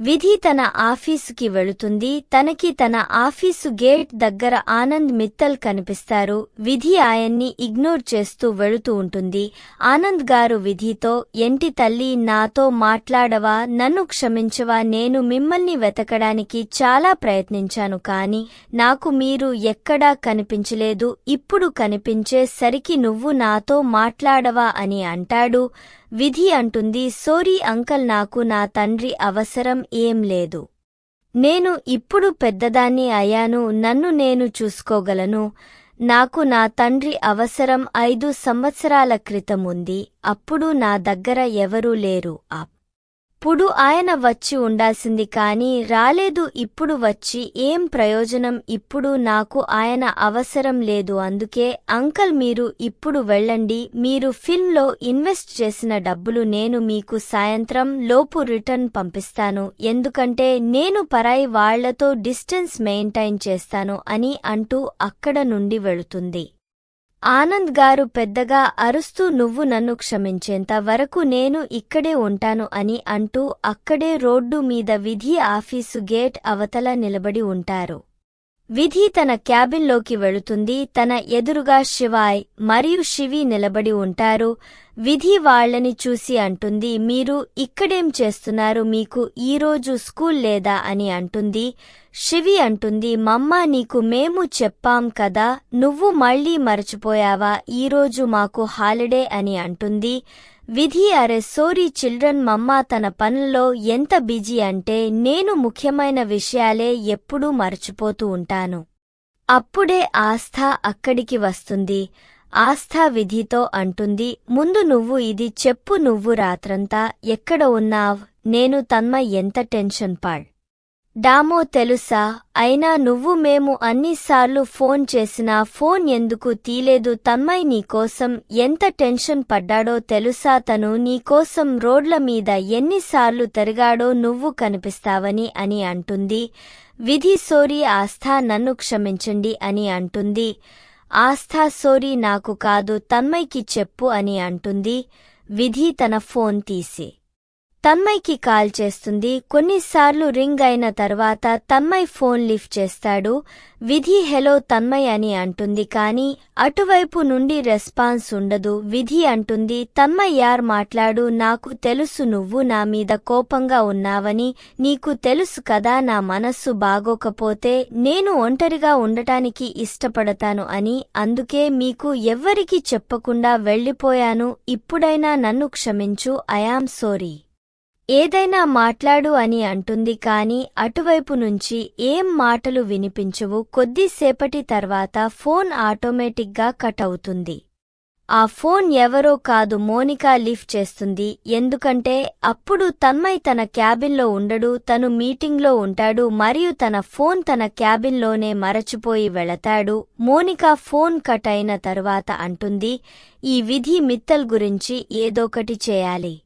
విధి తన ఆఫీసుకి వెళుతుంది. తనకి తన ఆఫీసు గేట్ దగ్గర ఆనంద్ మిత్తల్ కనిపిస్తారు. విధి ఆయన్ని ఇగ్నోర్ చేస్తూ వెళుతూ ఉంటుంది. ఆనంద్ గారు విధితో ఎంటి తల్లి నాతో మాట్లాడవా? నన్ను క్షమించవా? నేను మిమ్మల్ని వెతకడానికి చాలా ప్రయత్నించాను కాని నాకు మీరు ఎక్కడా కనిపించలేదు. ఇప్పుడు కనిపించే సరికి నువ్వు నాతో మాట్లాడవా అని అంటాడు. విధి అంటుంది సోరీ అంకల్ నాకు నా తండ్రి అవసరం ఏం లేదు. నేను ఇప్పుడు పెద్దదాన్ని అయ్యాను నన్ను నేను చూసుకోగలను. నాకు నా తండ్రి అవసరం ఐదు సంవత్సరాల క్రితం ఉంది అప్పుడు నా దగ్గర ఎవరూ లేరు. అప్పుడు ఆయన వచ్చి ఉండాల్సింది కాని రాలేదు ఇప్పుడు వచ్చి ఏం ప్రయోజనం? ఇప్పుడు నాకు ఆయన అవసరం లేదు అందుకే అంకల్ మీరు ఇప్పుడు వెళ్ళండి. మీరు ఫిల్మ్లో ఇన్వెస్ట్ చేసిన డబ్బులు నేను మీకు సాయంత్రం లోపు రిటర్న్ పంపిస్తాను. ఎందుకంటే నేను పరాయి వాళ్ళతో డిస్టెన్స్ మెయింటైన్ చేస్తాను అని అంటూ అక్కడ నుండి వెళుతుంది. ఆనంద్ గారు పెద్దగా అరుస్తూ నువ్వు నన్ను క్షమించేంత వరకు నేను ఇక్కడే ఉంటాను అని అంటూ అక్కడే రోడ్డు మీద విధి ఆఫీసు గేట్ అవతల నిలబడి ఉంటారు. విధి తన క్యాబిన్లోకి వెళుతుంది. తన ఎదురుగా శివాయ్ మరియు శివి నిలబడి ఉంటారు. విధి వాళ్ళని చూసి అంటుంది మీరు ఇక్కడేం చేస్తున్నారు? మీకు ఈరోజు స్కూల్ లేదా? అని అంటుంది. శివి అంటుంది మమ్మ నీకు మేము చెప్పాం కదా నువ్వు మళ్ళీ మరచిపోయావా? ఈరోజు మాకు హాలిడే అని అంటుంది. విధి అరే సోరీ చిల్డ్రన్ మమ్మ తన పనుల్లో ఎంత బిజీ అంటే నేను ముఖ్యమైన విషయాలే ఎప్పుడూ మర్చిపోతూ ఉంటాను. అప్పుడే ఆస్థ అక్కడికి వస్తుంది. ఆస్థా విధితో అంటుంది ముందు నువ్వు ఇది చెప్పు నువ్వు రాత్రంతా ఎక్కడ ఉన్నావ్? నేను తన్మ ఎంత టెన్షన్ పాడ్ డామో తెలుసా? అయినా నువ్వు మేము అన్నిసార్లు ఫోన్ చేసినా ఫోన్ ఎందుకు తీలేదు? తన్మయ్ నీకోసం ఎంత టెన్షన్ పడ్డాడో తెలుసా? తను నీకోసం రోడ్ల మీద ఎన్నిసార్లు తిరిగాడో నువ్వు కనిపిస్తావని అని అంటుంది. విధి సోరీ ఆస్థా నన్ను క్షమించండి అని అంటుంది. ఆస్థా సోరీ నాకు కాదు తన్మయ్కి చెప్పు అని అంటుంది. విధి తన ఫోన్ తీసి. తన్మయ్కి కాల్ చేస్తుంది. కొన్నిసార్లు రింగ్ అయిన తర్వాత తన్మయ్ ఫోన్ లిఫ్ట్ చేస్తాడు. విధి హెలో తన్మయ్ అని అంటుంది. కానీ అటువైపు నుండి రెస్పాన్స్ ఉండదు. విధి అంటుంది తన్మయ్ యార్ మాట్లాడు నాకు తెలుసు నువ్వు నా మీద కోపంగా ఉన్నావని నీకు తెలుసు కదా నా మనస్సు బాగోకపోతే నేను ఒంటరిగా ఉండటానికి ఇష్టపడతాను అని అందుకే మీకు ఎవ్వరికీ చెప్పకుండా వెళ్ళిపోయాను. ఇప్పుడైనా నన్ను క్షమించు ఐయామ్ సోరీ. ఏదైనా మాట్లాడు అని అంటుంది కాని అటువైపు నుంచి ఏం మాటలు వినిపించవు. కొద్దిసేపటి తర్వాత ఫోన్ ఆటోమేటిక్గా కట్ అవుతుంది. ఆ ఫోన్ ఎవరో కాదు మోనికా లిఫ్ట్ చేస్తుంది. ఎందుకంటే అప్పుడు తన్మయ్ తన క్యాబిన్లో ఉండడు తను మీటింగ్లో ఉంటాడు మరియు తన ఫోన్ తన క్యాబిన్లోనే మరచిపోయి వెళతాడు. మోనికా ఫోన్ కట్ అయిన తరువాత అంటుంది ఈ విధి మిత్తల్ గురించి ఏదోకటి చేయాలి.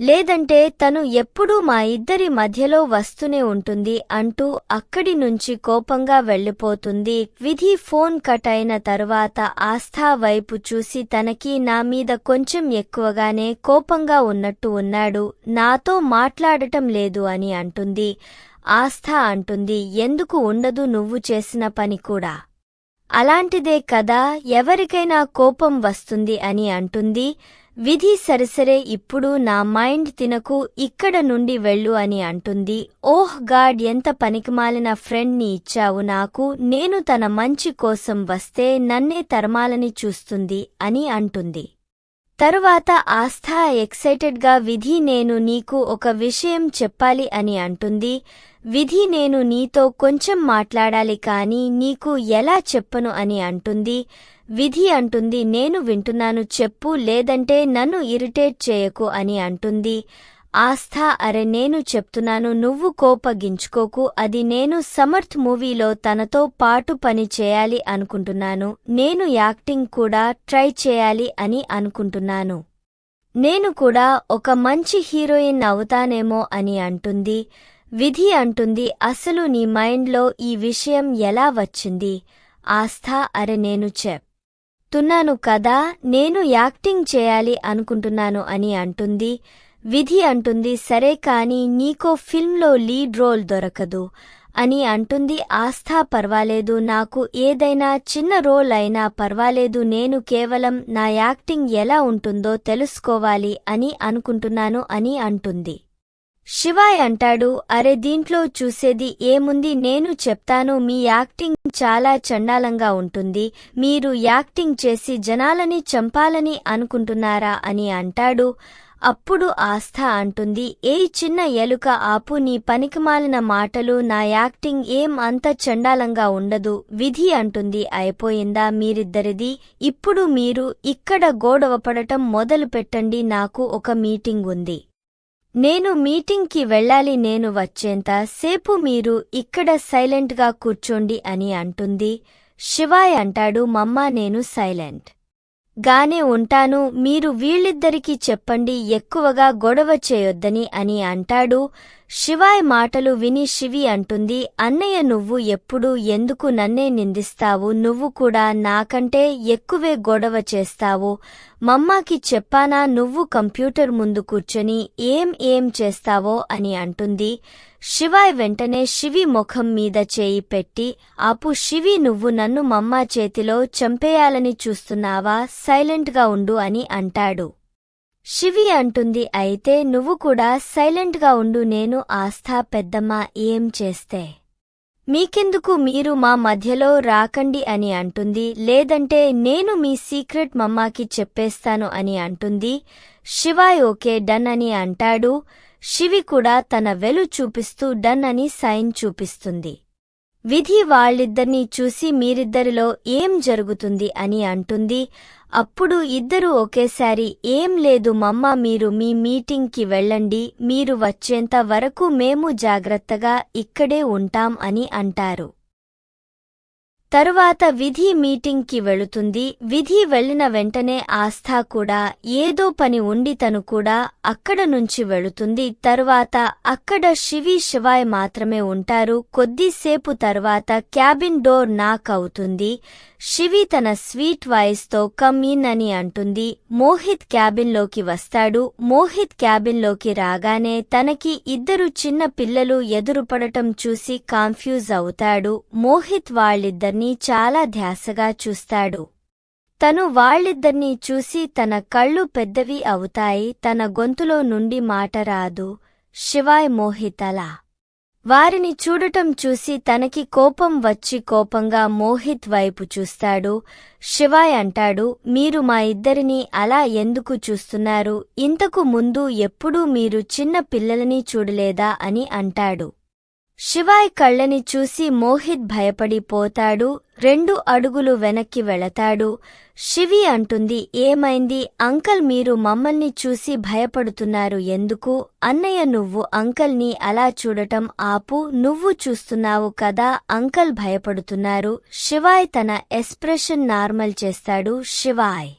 లేదంటే తను ఎప్పుడూ మా ఇద్దరి మధ్యలో వస్తూనే ఉంటుంది అంటూ అక్కడి నుంచి కోపంగా వెళ్ళిపోతుంది. విధి ఫోన్ కట్ అయిన తరువాత ఆస్థా వైపు చూసి తనకి నా మీద కొంచెం ఎక్కువగానే కోపంగా ఉన్నట్టు ఉన్నాడు. నాతో మాట్లాడటం లేదు అని అంటుంది. ఆస్థా అంటుంది ఎందుకు ఉండదు? నువ్వు చేసిన పని కూడా. అలాంటిదే కదా ఎవరికైనా కోపం వస్తుంది అని అంటుంది. విధి సరిసరే ఇప్పుడు నా మైండ్ తినకు ఇక్కడ నుండి వెళ్ళు అని అంటుంది. ఓహ్ గాడ్ ఎంత పనికిమాలిన ఫ్రెండ్ని ఇచ్చావు నాకు. నేను తన మంచి కోసం వస్తే నన్నే తరమాలని చూస్తుంది అని అంటుంది. తరువాత ఆస్థా ఎక్సైటెడ్గా విధి నేను నీకు ఒక విషయం చెప్పాలి అని అంటుంది. విధి నేను నీతో కొంచెం మాట్లాడాలి కాని నీకు ఎలా చెప్పను అని అంటుంది. విధి అంటుంది నేను వింటున్నాను చెప్పు లేదంటే నన్ను ఇరిటేట్ చేయకు అని అంటుంది. ఆస్థా అరే నేను చెప్తున్నాను నువ్వు కోపగించుకోకు అది నేను సమర్థ్ మూవీలో తనతో పాటు పని చేయాలి అనుకుంటున్నాను నేను యాక్టింగ్ కూడా ట్రై చేయాలి అని అనుకుంటున్నాను. నేను కూడా ఒక మంచి హీరోయిన్ అవుతానేమో అని అంటుంది. విధి అంటుంది అసలు నీ మైండ్లో ఈ విషయం ఎలా వచ్చింది? ఆస్థా అరే నేను చెప్తున్నాను కదా నేను యాక్టింగ్ చేయాలి అనుకుంటున్నాను అని అంటుంది. విధి అంటుంది సరే కాని నీకో ఫిల్మ్లో లీడ్ రోల్ దొరకదు అని అంటుంది. ఆస్థా పర్వాలేదు నాకు ఏదైనా చిన్న రోల్ అయినా పర్వాలేదు నేను కేవలం నా యాక్టింగ్ ఎలా ఉంటుందో తెలుసుకోవాలి అని అనుకుంటున్నాను అని అంటుంది. శివాయ్ అంటాడు అరే దీంట్లో చూసేది ఏముంది? నేను చెప్తాను మీ యాక్టింగ్ చాలా చండాలంగా ఉంటుంది. మీరు యాక్టింగ్ చేసి జనాలని చంపాలని అనుకుంటున్నారా? అని అంటాడు. అప్పుడు ఆస్థ అంటుంది ఏ చిన్న ఎలుక ఆపు నీ పనికిమాలిన మాటలు నా యాక్టింగ్ ఏం అంత చండాలంగా ఉండదు. విధి అంటుంది అయిపోయిందా మీరిద్దరిది? ఇప్పుడు మీరు ఇక్కడ గోడవపడటం మొదలు పెట్టండి నాకు ఒక మీటింగ్ ఉంది. నేను మీటింగ్కి వెళ్ళాలి నేను వచ్చేంత సేపు మీరు ఇక్కడ సైలెంట్గా కూర్చోండి అని అంటుంది. శివాయ్ అంటాడు మమ్మా నేను సైలెంట్. గానే ఉంటాను మీరు వీళ్ళిద్దరికీ చెప్పండి ఎక్కువగా గొడవ చేయొద్దని అని అంటాడు. శివాయ్ మాటలు విని శివి అంటుంది అన్నయ్య నువ్వు ఎప్పుడు ఎందుకు నన్నే నిందిస్తావు? నువ్వు కూడా నాకంటే ఎక్కువే గొడవ చేస్తావు. మమ్మాకి చెప్పానా నువ్వు కంప్యూటర్ ముందు కూర్చొని ఏం ఏం చేస్తావో అని అంటుంది. శివాయ్ వెంటనే శివి ముఖం మీద చేయి పెట్టి ఆపు శివి నువ్వు నన్ను మమ్మా చేతిలో చంపేయాలని చూస్తున్నావా? సైలెంట్గా ఉండు అని అంటాడు. శివి అంటుంది అయితే నువ్వు కూడా సైలెంట్గా ఉండు నేను ఆస్థా పెద్దమ్మ ఏం చేస్తే? మీకెందుకు మీరు మా మధ్యలో రాకండి అని అంటుంది లేదంటే నేను మీ సీక్రెట్ మమ్మాకి చెప్పేస్తాను అని అంటుంది. శివాయ్ ఓకే డన్ అని అంటాడు. శివి కూడా తన వెలు చూపిస్తూ డన్ అని సైన్ చూపిస్తుంది. విధి వాళ్ళిద్దరినీ చూసి మీరిద్దరిలో ఏం జరుగుతుంది అని అంటుంది. అప్పుడు ఇద్దరూ ఒకేసారి ఏం లేదు మమ్మ మీరు మీ మీటింగ్కి వెళ్ళండి మీరు వచ్చేంత వరకు మేము జాగ్రత్తగా ఇక్కడే ఉంటాం అని అంటారు. తరువాత విధి మీటింగ్కి వెళుతుంది. విధి వెళ్ళిన వెంటనే ఆస్థా కూడా ఏదో పని ఉండి తను కూడా అక్కడ నుంచి వెళుతుంది. తరువాత అక్కడ శివి శివాయ్ మాత్రమే ఉంటారు. కొద్దిసేపు తర్వాత క్యాబిన్ డోర్ నాక్ అవుతుంది. శివి తన స్వీట్ వాయిస్తో కమ్ ఇన్ అని అంటుంది. మోహిత్ క్యాబిన్లోకి వస్తాడు. మోహిత్ క్యాబిన్లోకి రాగానే తనకి ఇద్దరు చిన్న పిల్లలు ఎదురుపడటం చూసి కాన్ఫ్యూజ్ అవుతాడు. మోహిత్ వాళ్ళిద్దరిని చాలా ధ్యాసగా చూస్తాడు. తను వాళ్ళిద్దర్నీ చూసి తన కళ్ళు పెద్దవి అవుతాయి తన గొంతులో నుండి మాట రాదు. శివాయ్ మోహిత్ అలా వారిని చూడటం చూసి తనకి కోపం వచ్చి కోపంగా మోహిత్ వైపు చూస్తాడు. శివాయ్ అంటాడు మీరు మా ఇద్దరిని అలా ఎందుకు చూస్తున్నారు? ఇంతకు ముందు ఎప్పుడూ మీరు చిన్న పిల్లలని చూడలేదా? అని అంటాడు. శివాయ్ కళ్ళని చూసి మోహిత్ భయపడిపోతాడు రెండు అడుగులు వెనక్కి వెళతాడు. శివి అంటుంది ఏమైంది? అంకల్ మీరు మమ్మల్ని చూసి భయపడుతున్నారు ఎందుకు? అన్నయ్య నువ్వు అంకల్ని అలా చూడటం ఆపు నువ్వు చూస్తున్నావు కదా అంకల్ భయపడుతున్నారు. శివాయ్ తన ఎక్స్ప్రెషన్ నార్మల్ చేస్తాడు శివాయ్.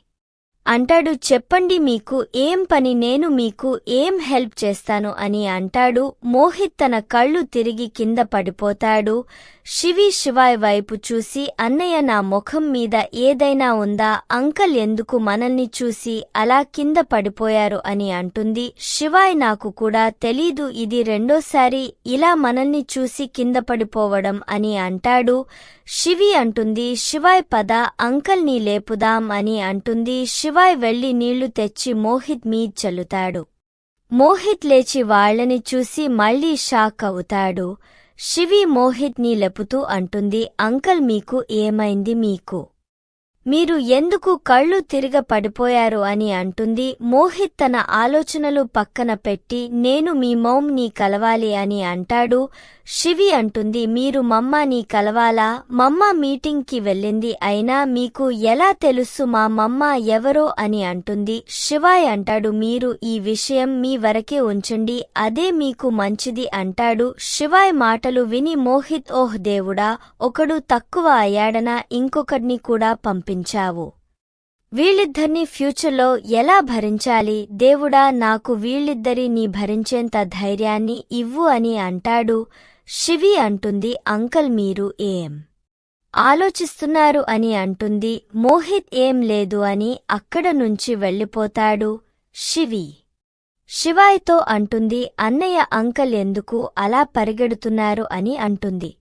అంటాడు చెప్పండి మీకు ఏం పని నేను మీకు ఏం హెల్ప్ చేస్తాను అని అంటాడు. మోహిత్ తన కళ్ళు తిరిగి కింద పడిపోతాడు. శివి శివాయ్ వైపు చూసి అన్నయ్య నా ముఖం మీద ఏదైనా ఉందా? అంకల్ ఎందుకు మనల్ని చూసి అలా కింద పడిపోయారు? అని అంటుంది. శివాయ్ నాకు కూడా తెలీదు ఇది రెండోసారి ఇలా మనల్ని చూసి కింద పడిపోవడం అని అంటాడు. శివి అంటుంది శివాయ్ పద అంకల్ని లేపుదాం అని అంటుంది. శివాయ్ వెళ్ళి నీళ్ళు తెచ్చి మోహిత్ మీద్ చల్లుతాడు. మోహిత్ లేచి వాళ్ళని చూసి మళ్ళీ షాక్ అవుతాడు. శివి మోహిత్ని లెపుతూ అంటుంది అంకల్ మీకు ఏమైంది మీకు? మీరు ఎందుకు కళ్ళు తిరగ పడిపోయారు అని అంటుంది మోహిత్ తన ఆలోచనలు పక్కన పెట్టి నేను మీ మౌమ్ని కలవాలి అని అంటాడు శివి అంటుంది మీరు మమ్మని కలవాలా? మమ్మ మీటింగ్కి వెళ్ళింది అయినా మీకు ఎలా తెలుసు మా మమ్మ ఎవరో అని అంటుంది. శివాయ్ అంటాడు మీరు ఈ విషయం మీ వరకే ఉంచండి అదే మీకు మంచిది అంటాడు. శివాయ్ మాటలు విని మోహిత్ ఓహ్ దేవుడా ఒకడు తక్కువ అయ్యాడనా? ఇంకొకడిని కూడా పంపించావు. వీళ్ళిద్దరినీ ఫ్యూచర్లో ఎలా భరించాలి? దేవుడా నాకు వీళ్ళిద్దరి నీ భరించేంత ధైర్యాన్ని ఇవ్వు అని అంటాడు. శివి అంటుంది అంకల్ మీరు ఏం ఆలోచిస్తున్నారు అని అంటుంది మోహిత్ ఏం లేదు అని అక్కడ నుంచి వెళ్ళిపోతాడు శివి. శివాయ్తో అంటుంది అన్నయ్య అంకల్ ఎందుకు అలా పరిగెడుతున్నారు అని అంటుంది.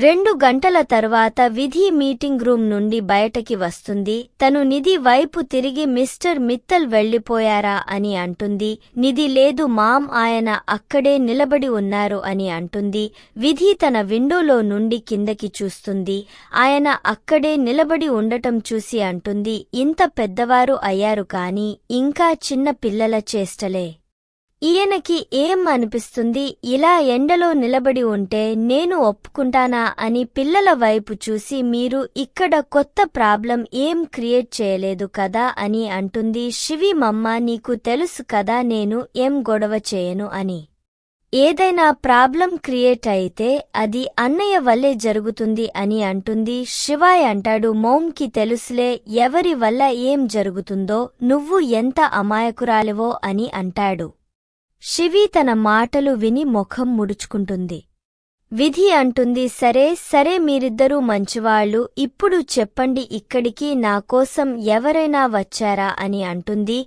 రెండు గంటల తర్వాత విధి మీటింగ్ రూమ్ నుండి బయటకి వస్తుంది. తను నిధి వైపు తిరిగి మిస్టర్ మిత్తల్ వెళ్ళిపోయారా అని అంటుంది. నిధి లేదు మామ్ ఆయన అక్కడే నిలబడి ఉన్నారు అని అంటుంది. విధి తన విండోలో నుండి కిందకి చూస్తుంది. ఆయన అక్కడే నిలబడి ఉండటం చూసి అంటుంది. ఇంత పెద్దవారు అయ్యారు కాని ఇంకా చిన్న పిల్లల చేష్టలే. ఈయనకి ఏం అనిపిస్తుంది? ఇలా ఎండలో నిలబడి ఉంటే నేను ఒప్పుకుంటానా అని పిల్లల వైపు చూసి మీరు ఇక్కడ కొత్త ప్రాబ్లం ఏం క్రియేట్ చేయలేదు కదా అని అంటుంది శివి మమ్మ నీకు తెలుసు కదా నేను ఏం గొడవ చేయను అని. ఏదైనా ప్రాబ్లం క్రియేట్ అయితే అది అన్నయ్య వల్లే జరుగుతుంది అని అంటుంది శివాయ్ అంటాడు మోమ్కి తెలుసులే ఎవరి వల్ల ఏం జరుగుతుందో నువ్వు ఎంత అమాయకురాలివో అని అంటాడు. శివి తన మాటలు విని ముఖం ముడుచుకుంటుంది. విధి అంటుంది సరే సరే మీరిద్దరూ మంచివాళ్ళు ఇప్పుడు చెప్పండి ఇక్కడికి నా కోసం ఎవరైనా వచ్చారా అని అంటుంది.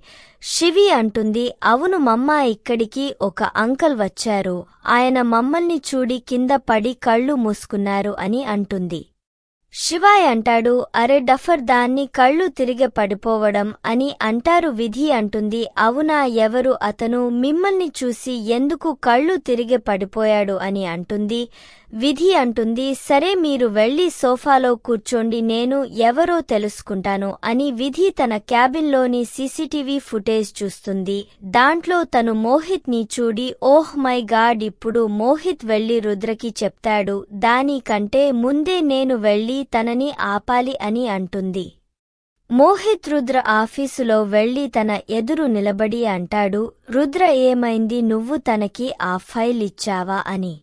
శివి అంటుంది అవును మమ్మ ఇక్కడికి ఒక అంకల్ వచ్చారు. ఆయన మమ్మల్ని చూడి కింద పడి కళ్ళు మూసుకున్నారు అని అంటుంది. శివాయ్ అంటాడు అరే డఫర్ దాన్ని కళ్ళు తిరిగి పడిపోవడం అని అంటారు విధి అంటుంది. అవునా ఎవరు? అతను మిమ్మల్ని చూసి ఎందుకు కళ్ళు తిరిగి పడిపోయాడు అని అంటుంది. విధి అంటుంది సరే మీరు వెళ్ళి సోఫాలో కూర్చోండి నేను ఎవరో తెలుసుకుంటాను అని విధి తన క్యాబిన్లోని సీసీటీవీ ఫుటేజ్ చూస్తుంది. దాంట్లో తను మోహిత్ని చూడి ఓహ్ మై గాడ్ ఇప్పుడు మోహిత్ వెళ్ళి రుద్రకి చెప్తాడు దానికంటే ముందే నేను వెళ్ళి తనని ఆపాలి అని అంటుంది. మోహిత్ రుద్ర ఆఫీసులో వెళ్ళి తన ఎదురు నిలబడి అంటాడు రుద్ర ఏమైంది నువ్వు తనకి ఆ ఫైల్ ఇచ్చావా అని.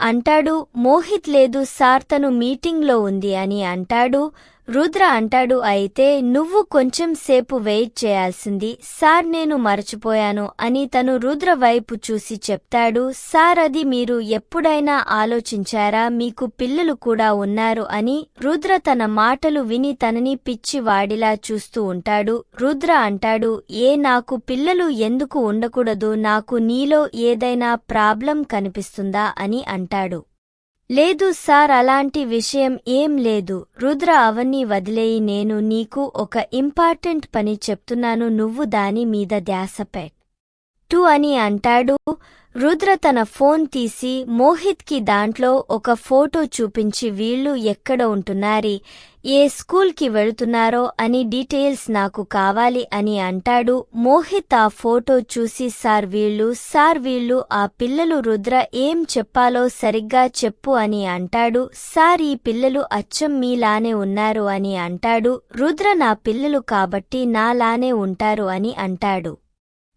అంటాడు మోహిత్ లేదు సార్ తను మీటింగ్లో ఉంది అని అంటాడు రుద్ర అంటాడు అయితే నువ్వు కొంచెం సేపు వెయిట్ చేయాల్సింది. సార్ నేను మరచిపోయాను అని తను రుద్ర వైపు చూసి చెప్తాడు. సార్ అది మీరు ఎప్పుడైనా ఆలోచించారా? మీకు పిల్లలు కూడా ఉన్నారు అని రుద్ర తన మాటలు విని తనని పిచ్చి వాడిలా చూస్తూ ఉంటాడు. రుద్ర అంటాడు ఏ నాకు పిల్లలు ఎందుకు ఉండకూడదు? నాకు నీలో ఏదైనా ప్రాబ్లం కనిపిస్తుందా? అని అంటాడు. లేదు సార్ అలాంటి విషయం ఏం లేదు. రుద్ర అవన్నీ వదిలేయి నేను నీకు ఒక ఇంపార్టెంట్ పని చెప్తున్నాను నువ్వు దాని మీద ధ్యాస పెట్. టూ అని అంటాడు. రుద్ర తన ఫోన్ తీసి మోహిత్కి దాంట్లో ఒక ఫోటో చూపించి వీళ్ళు ఎక్కడ ఉంటున్నారి ఏ స్కూల్కి వెళుతున్నారో అని డీటెయిల్స్ నాకు కావాలి అని అంటాడు. మోహిత్ ఆ ఫోటో చూసి సార్ వీళ్ళు సార్ వీళ్ళు ఆ పిల్లలు రుద్ర ఏం చెప్పాలో సరిగ్గా చెప్పు అని అంటాడు. సార్ ఈ పిల్లలు అచ్చం మీలానే ఉన్నారు అని అంటాడు. రుద్ర నా పిల్లలు కాబట్టి నాలానే ఉంటారు అని అంటాడు.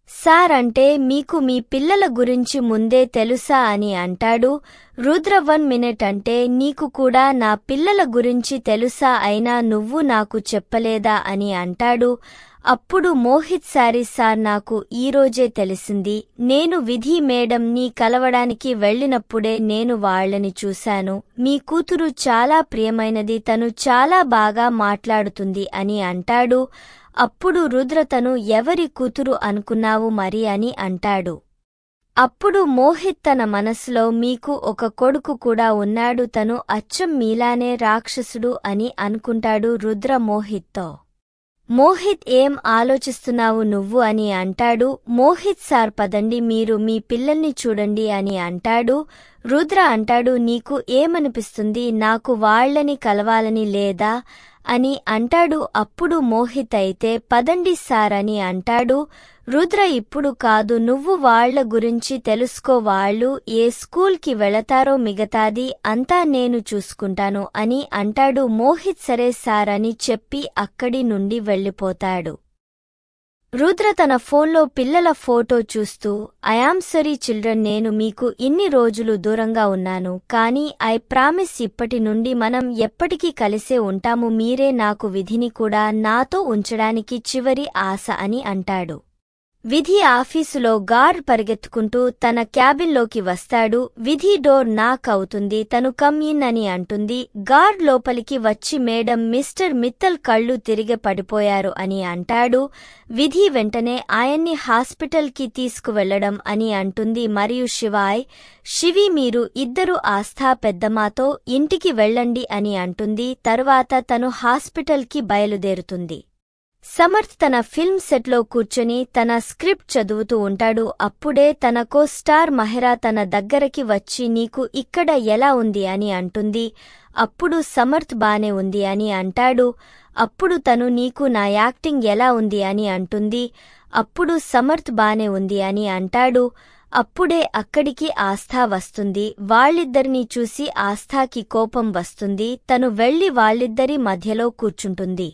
సార్ అంటే మీకు మీ పిల్లల గురించి ముందే తెలుసా అని అంటాడు. రుద్ర వన్ మినిట్ అంటే నీకు కూడా నా పిల్లల గురించి తెలుసా అయినా నువ్వు నాకు చెప్పలేదా అని అంటాడు. అప్పుడు మోహిత్ సారి సార్ నాకు ఈరోజే తెలిసింది. నేను విధి మేడం నీ కలవడానికి వెళ్ళినప్పుడే నేను వాళ్ళని చూశాను. మీ కూతురు చాలా ప్రియమైనది తను చాలా బాగా మాట్లాడుతుంది అని అంటాడు. అప్పుడు రుద్రతను ఎవరి కూతురు అనుకున్నావు మరి అని అంటాడు. అప్పుడు మోహిత్ తన మనసులో మీకు ఒక కొడుకు కూడా ఉన్నాడు తను అచ్చం మీలానే రాక్షసుడు అని అనుకుంటాడు రుద్ర మోహిత్తో. మోహిత్ ఏం ఆలోచిస్తున్నావు నువ్వు అని అంటాడు. మోహిత్ సార్ పదండి మీరు మీ పిల్లల్ని చూడండి అని అంటాడు. రుద్ర అంటాడు నీకు ఏమనిపిస్తుంది? నాకు వాళ్ళని కలవాలని లేదా? అని అంటాడు. అప్పుడు మోహిత్ అయితే పదండి సార్ అని అంటాడు. రుద్ర ఇప్పుడు కాదు. నువ్వు వాళ్ళ గురించి తెలుసుకో వాళ్ళు ఏ స్కూల్కి వెళతారో మిగతాది అంతా నేను చూసుకుంటాను అని అంటాడు. మోహిత్ సరే సార్ అని చెప్పి అక్కడి నుండి వెళ్ళిపోతాడు. రుద్ర తన ఫోన్లో పిల్లల ఫోటో చూస్తూ ఐఆమ్ సరీ చిల్డ్రన్ నేను మీకు ఇన్ని రోజులు దూరంగా ఉన్నాను కానీ ఐ ప్రామిస్ ఇప్పటి నుండి మనం ఎప్పటికీ కలిసే ఉంటాము మీరే నాకు విధిని కూడా నాతో ఉంచడానికి చివరి ఆశ అని అంటాడు. విధి ఆఫీసులో గార్ పరిగెత్తుకుంటూ తన క్యాబిన్లోకి వస్తాడు. విధి డోర్ నాక్ అవుతుంది. తను కమ్ ఇన్ అని అంటుంది. గార్డ్ లోపలికి వచ్చి మేడం మిస్టర్ మిత్తల్ కళ్ళు తిరిగి పడిపోయారు అని అంటాడు. విధి వెంటనే ఆయన్ని హాస్పిటల్కి తీసుకువెళ్ళడం అని అంటుంది. మరియు శివాయ్ శివి మీరు ఇద్దరు ఆస్థా పెద్దమాతో ఇంటికి వెళ్ళండి అని అంటుంది. తరువాత తను హాస్పిటల్కి బయలుదేరుతుంది. సమర్థ్ తన ఫిల్మ్ సెట్లో కూర్చొని తన స్క్రిప్ట్ చదువుతూ ఉంటాడు. అప్పుడే తన కో స్టార్ మహిరా తన దగ్గరకి వచ్చి నీకు ఇక్కడ ఎలా ఉంది అని అంటుంది. అప్పుడు సమర్థ్ బానే ఉంది అని అంటాడు. అప్పుడు తను నీకు నా యాక్టింగ్ ఎలా ఉంది అని అంటుంది. అప్పుడు సమర్థ్ బానే ఉంది అని అంటాడు. అప్పుడే అక్కడికి ఆస్థా వస్తుంది. వాళ్ళిద్దరినీ చూసి ఆస్థాకి కోపం వస్తుంది. తను వెళ్ళి వాళ్ళిద్దరి మధ్యలో కూర్చుంటుంది.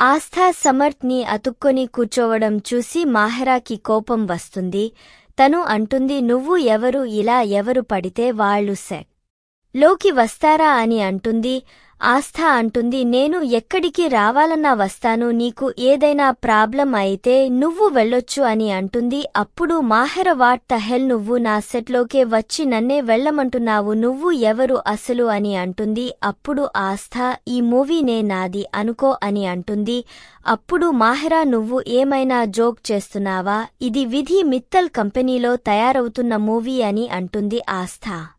ఆస్థా సమర్థ్ని అతుక్కొని కూర్చోవడం చూసి మాహెరాకి కోపం వస్తుంది. తను అంటుంది నువ్వు ఎవరు? ఇలా ఎవరు పడితే వాళ్ళు సెక్లోకి వస్తారా? అని అంటుంది ఆస్థ అంటుంది నేను ఎక్కడికి రావాలన్నా వస్తాను నీకు ఏదైనా ప్రాబ్లం అయితే నువ్వు వెళ్ళొచ్చు అని అంటుంది. అప్పుడు మాహెర వాట్ ద నువ్వు నా సెట్లోకే వచ్చి నన్నే వెళ్ళమంటున్నావు నువ్వు ఎవరు అసలు అని అంటుంది. అప్పుడు ఆస్థ ఈ మూవీనే నాది అనుకో అని అంటుంది. అప్పుడు మాహెరా నువ్వు ఏమైనా జోక్ చేస్తున్నావా? ఇది విధి మిత్తల్ కంపెనీలో తయారవుతున్న మూవీ అని అంటుంది ఆస్థా.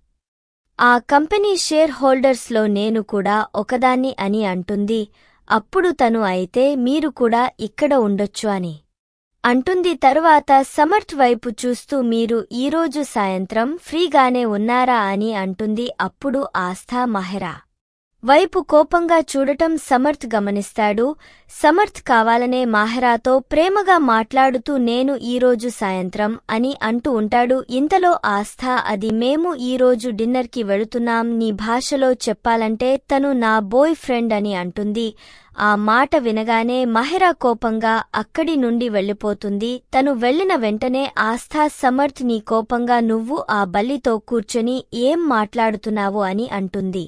ఆ కంపెనీ షేర్ హోల్డర్స్లో నేను కూడా ఒకదాన్ని అని అంటుంది. అప్పుడు తను అయితే మీరు కూడా ఇక్కడ ఉండొచ్చు అని. అంటుంది. తరువాత సమర్థ్ వైపు చూస్తూ మీరు ఈరోజు సాయంత్రం ఫ్రీగానే ఉన్నారా అని అంటుంది. అప్పుడు ఆస్థా మహెరా. వైపు కోపంగా చూడటం సమర్థ్ గమనిస్తాడు. సమర్థ్ కావాలనే మాహెరాతో ప్రేమగా మాట్లాడుతూ నేను ఈరోజు సాయంత్రం అని అంటూ ఉంటాడు. ఇంతలో ఆస్థ అది మేము ఈరోజు డిన్నర్కి వెళుతున్నాం నీ భాషలో చెప్పాలంటే తను నా బోయ్ ఫ్రెండ్ అని అంటుంది. ఆ మాట వినగానే మహిరా కోపంగా అక్కడి నుండి వెళ్ళిపోతుంది. తను వెళ్ళిన వెంటనే ఆస్థా సమర్థ్ నీ కోపంగా నువ్వు ఆ బల్లితో కూర్చొని ఏం మాట్లాడుతున్నావు అని అంటుంది.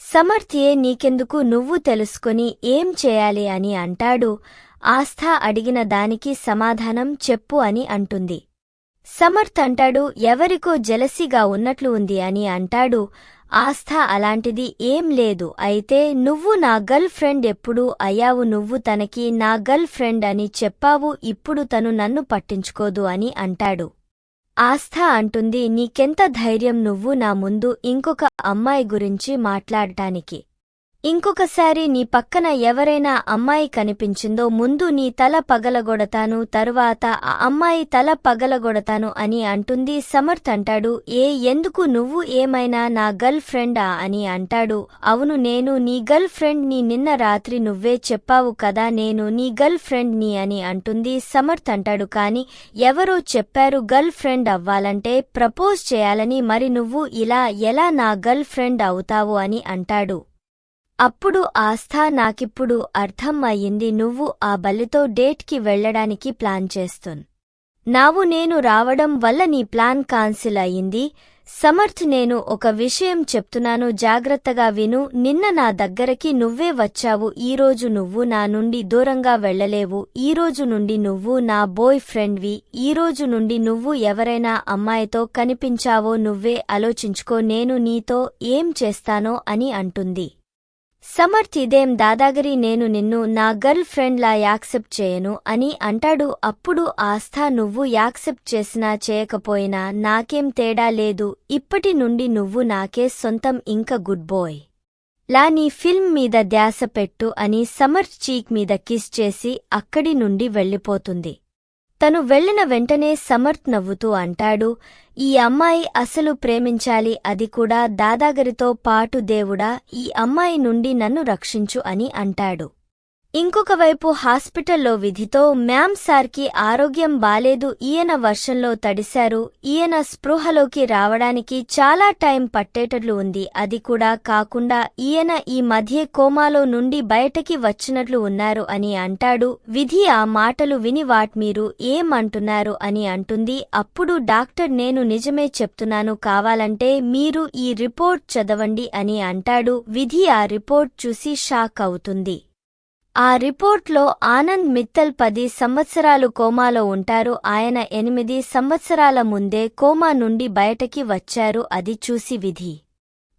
సమర్థ్యే నీకెందుకు నువ్వు తెలుసుకొని ఏం చేయాలి అని అంటాడు. ఆస్థ అడిగిన దానికి సమాధానం చెప్పు అని అంటుంది. సమర్థ్ అంటాడు ఎవరికో జలసిగా ఉన్నట్లు ఉంది అని అంటాడు. ఆస్థ అలాంటిది ఏం లేదు అయితే నువ్వు నా గర్ల్ ఫ్రెండ్ ఎప్పుడు అయ్యావు నువ్వు తనకి నా గర్ల్ ఫ్రెండ్ అని చెప్పావు ఇప్పుడు తను నన్ను పట్టించుకోదు అని అంటాడు. ఆస్థ అంటుంది నీకెంత ధైర్యం నువ్వు నా ముందు ఇంకొక అమ్మాయి గురించి మాట్లాడటానికి? ఇంకొకసారి నీ పక్కన ఎవరైనా అమ్మాయి కనిపించిందో ముందు నీ తల పగలగొడతాను తరువాత ఆ అమ్మాయి తల పగలగొడతాను అని అంటుంది సమర్థ్ అంటాడు. ఏ ఎందుకు నువ్వు ఏమైనా నా గర్ల్ ఫ్రెండా అని అంటాడు. అవును నేను నీ గర్ల్ ఫ్రెండ్ని నిన్న రాత్రి నువ్వే చెప్పావు కదా నేను నీ గర్ల్ ఫ్రెండ్ని అని అంటుంది సమర్థ్ అంటాడు. కాని ఎవరో చెప్పారు గర్ల్ ఫ్రెండ్ అవ్వాలంటే ప్రపోజ్ చేయాలని మరి నువ్వు ఇలా ఎలా నా గర్ల్ ఫ్రెండ్ అవుతావు అని అంటాడు. అప్పుడు ఆస్థా నాకిప్పుడు అర్థం అయ్యింది నువ్వు ఆ బలితో డేట్కి వెళ్ళడానికి ప్లాన్ చేస్తున్. నావు నేను రావడం వల్ల నీ ప్లాన్ కాన్సిల్ అయింది సమర్థ్ నేను ఒక విషయం చెప్తున్నాను జాగ్రత్తగా విను. నిన్న నా దగ్గరకి నువ్వే వచ్చావు. ఈరోజు నువ్వు నా నుండి దూరంగా వెళ్ళలేవు ఈరోజు నుండి నువ్వు నా బోయ్ ఫ్రెండ్వి. ఈరోజు నుండి నువ్వు ఎవరైనా అమ్మాయితో కనిపించావో నువ్వే ఆలోచించుకో. నేను నీతో ఏం చేస్తానో అని అంటుంది. సమర్థ్ ఇదేం దాదాగిరి నేను నిన్ను నా గర్ల్ ఫ్రెండ్లా యాక్సెప్ట్ చేయను అని అంటాడు. అప్పుడు ఆస్థా నువ్వు యాక్సెప్ట్ చేసినా చేయకపోయినా నాకేం తేడా లేదు. ఇప్పటి నుండి నువ్వు నాకే సొంతం ఇంక గుడ్ బాయ్. లా నీ ఫిల్మ్ మీద ధ్యాస పెట్టు అని సమర్థ్ చీక్ మీద కిస్ చేసి అక్కడి నుండి వెళ్ళిపోతుంది. తను వెళ్ళిన వెంటనే సమర్థ్ నవ్వుతూ అంటాడు ఈ అమ్మాయి అసలు ప్రేమించాలి అది కూడా దాదాగరితో పాటు దేవుడా ఈ అమ్మాయి నుండి నన్ను రక్షించు అని అంటాడు. ఇంకొక వైపు హాస్పిటల్లో విధితో మ్యామ్ సార్కి ఆరోగ్యం బాలేదు ఈయన వర్షంలో తడిశారు ఈయన స్పృహలోకి రావడానికి చాలా టైం పట్టేటట్లు ఉంది. అది కూడా కాకుండా ఈయన ఈ మధ్య కోమాలో నుండి బయటకి వచ్చినట్లు ఉన్నారు అని అంటాడు. విధి ఆ మాటలు విని వాట్మీరు ఏమంటున్నారు అని అంటుంది. అప్పుడు డాక్టర్ నేను నిజమే చెప్తున్నాను కావాలంటే మీరు ఈ రిపోర్ట్ చదవండి అని అంటాడు. విధి ఆ రిపోర్ట్ చూసి షాక్ అవుతుంది. ఆ రిపోర్ట్లో ఆనంద్ మిత్తల్ పది సంవత్సరాలు కోమాలో ఉంటారు. ఆయన ఎనిమిది సంవత్సరాల ముందే కోమా నుండి బయటకి వచ్చారు. అది చూసి విధి.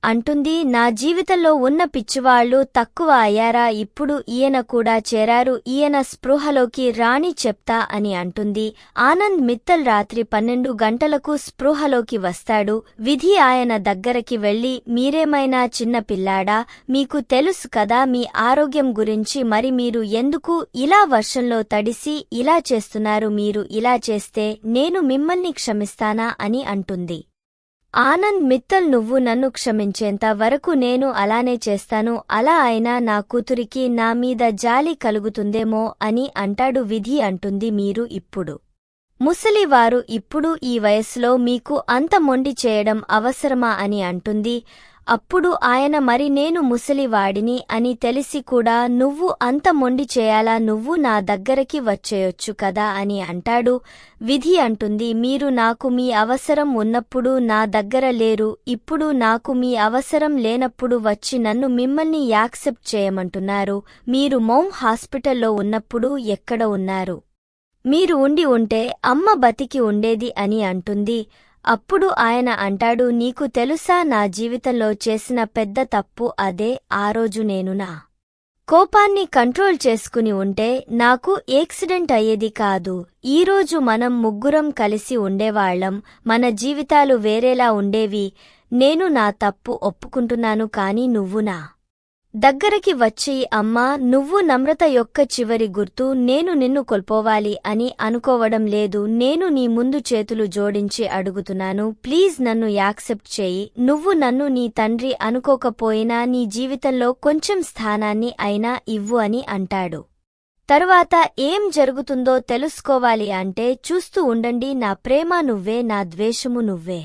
అంటుంది నా జీవితంలో ఉన్న పిచ్చివాళ్ళు తక్కువ అయ్యారా? ఇప్పుడు ఈయన కూడా చేరారు. ఈయన స్పృహలోకి రాణి చెప్తా అని అంటుంది. ఆనంద్ మిత్తల్ రాత్రి పన్నెండు గంటలకు స్పృహలోకి వస్తాడు. విధి ఆయన దగ్గరకి వెళ్ళి మీరేమైనా చిన్న పిల్లాడా? మీకు తెలుసు కదా మీ ఆరోగ్యం గురించి. మరి మీరు ఎందుకు ఇలా వర్షంలో తడిసి ఇలా చేస్తున్నారు? మీరు ఇలా చేస్తే నేను మిమ్మల్ని క్షమిస్తానా? అని అంటుంది. ఆనంద్ మిత్తల్ నువ్వు నన్ను క్షమించేంత వరకు నేను అలానే చేస్తాను. అలా అయినా నా కూతురికి నా మీద జాలి కలుగుతుందేమో అని అంటాడు విధి అంటుంది మీరు ఇప్పుడు. ముసలివారు ఇప్పుడు ఈ వయస్సులో మీకు అంత మొండి చేయడం అవసరమా అని అంటుంది. అప్పుడు ఆయన మరి నేను ముసలివాడిని అని తెలిసి కూడా నువ్వు అంత మొండి చేయాలా నువ్వు నా దగ్గరకి వచ్చేయొచ్చు కదా అని అంటాడు. విధి అంటుంది మీరు నాకు మీ అవసరం ఉన్నప్పుడు నా దగ్గర లేరు ఇప్పుడు నాకు మీ అవసరం లేనప్పుడు వచ్చి నన్ను మిమ్మల్ని యాక్సెప్ట్ చేయమంటున్నారు. మీరు మౌమ్ హాస్పిటల్లో ఉన్నప్పుడు ఎక్కడ ఉన్నారు? మీరు ఉండి ఉంటే అమ్మ బతికి ఉండేది అని అంటుంది. అప్పుడు ఆయన అంటాడు నీకు తెలుసా నా జీవితంలో చేసిన పెద్ద తప్పు అదే ఆ రోజు నేను నా కోపాన్ని కంట్రోల్ చేసుకుని ఉంటే నాకు ఏక్సిడెంట్ అయ్యేది కాదు. ఈరోజు మనం ముగ్గురం కలిసి ఉండేవాళ్ళం మన జీవితాలు వేరేలా ఉండేవి. నేను నా తప్పు ఒప్పుకుంటున్నాను కాని నువ్వు నా దగ్గరకి వచ్చి అమ్మా నువ్వు నమ్రత యొక్క చివరి గుర్తు నేను నిన్ను కొల్పోవాలి అని అనుకోవడం లేదు. నేను నీ ముందు చేతులు జోడించి అడుగుతున్నాను. ప్లీజ్ నన్ను యాక్సెప్ట్ చేయి. నువ్వు నన్ను నీ తండ్రి అనుకోకపోయినా నీ జీవితంలో కొంచెం స్థానాన్ని అయినా ఇవ్వు అని అంటాడు. తరువాత ఏం జరుగుతుందో తెలుసుకోవాలి అంటే చూస్తూ ఉండండి నా ప్రేమ నువ్వే నా ద్వేషము నువ్వే.